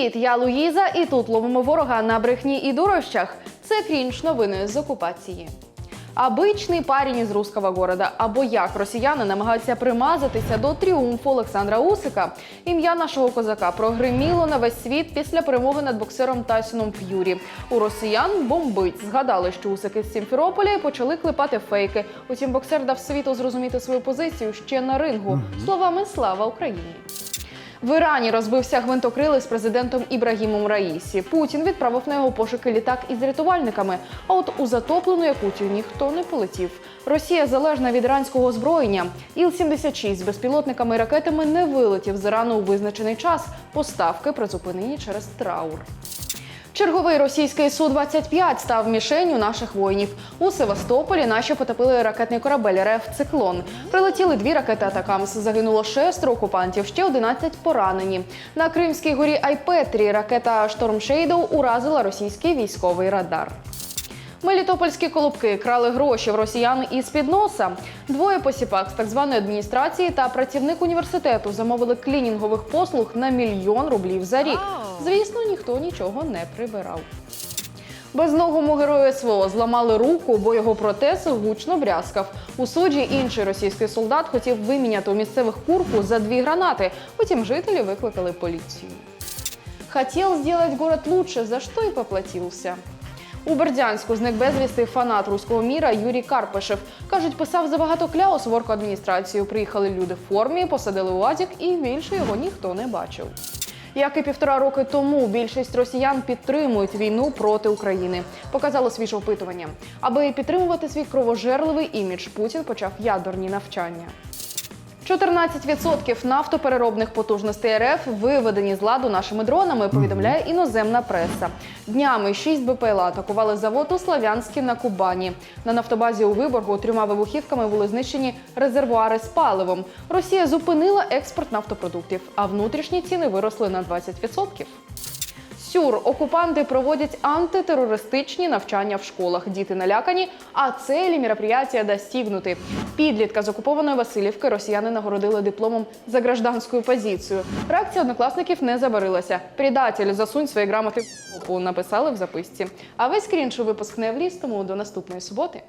Привіт, я Луїза, і тут ловимо ворога на брехні і дурощах. Це крінж новини з окупації. Обичний парень із руського города, або як росіяни намагаються примазатися до тріумфу Олександра Усика. Ім'я нашого козака прогриміло на весь світ після перемоги над боксером Тайсоном Ф'юрі. У росіян бомбить. Згадали, що Усик із Сімферополя і почали клепати фейки. Утім, боксер дав світу зрозуміти свою позицію ще на рингу. Словами слава Україні. В Ірані розбився гвинтокрили з президентом Ібрагімом Раїсі. Путін відправив на його пошуки літак із рятувальниками. А от у затоплену Якутію ніхто не полетів. Росія залежна від іранського озброєння. Іл-76 з безпілотниками і ракетами не вилетів з Ірану у визначений час. Поставки призупинені через траур. Черговий російський Су-25 став мішенню наших воїнів. У Севастополі наші потопили ракетний корабель РФ Циклон. Прилетіли дві ракети Атакамс. Загинуло шестеро окупантів, ще 11 поранені. На Кримській горі Айпетрі ракета Шторм Шейдоу уразила російський військовий радар. Мелітопольські колобки крали гроші в росіян із під носа. Двоє посіпак з так званої адміністрації та працівник університету замовили клінінгових послуг на мільйон рублів за рік. Звісно, ніхто нічого не прибирав. Безногому герою СВО зламали руку, бо його протез гучно брязкав. У суді інший російський солдат хотів виміняти у місцевих курку за дві гранати. Потім жителі викликали поліцію. Хотел сделать город лучше, за что и поплатился. У Бердянську зник безвісти фанат руського міра Юрій Карпишев. Кажуть, писав забагато кляус в оргадміністрацію. Приїхали люди в формі, посадили у Адік і більше його ніхто не бачив. Як і півтора роки тому, більшість росіян підтримують війну проти України. Показало свіже опитування. Аби підтримувати свій кровожерливий імідж, Путін почав ядерні навчання. 14% нафтопереробних потужностей РФ виведені з ладу нашими дронами, повідомляє іноземна преса. Днями 6 БПЛА атакували завод у Славянській на Кубані. На нафтобазі у Виборгу трьома вибухівками були знищені резервуари з паливом. Росія зупинила експорт нафтопродуктів, а внутрішні ціни виросли на 20%. Сюр окупанти проводять антитерористичні навчання в школах. Діти налякані, а целі мероприятия достигнуты. Підлітка з окупованої Васильівки росіяни нагородили дипломом за гражданську позицію. Реакція однокласників не забарилася. Предатель, засунь свої грамоти написали в записці. А весь крінж у випуск не вліз, тому до наступної суботи.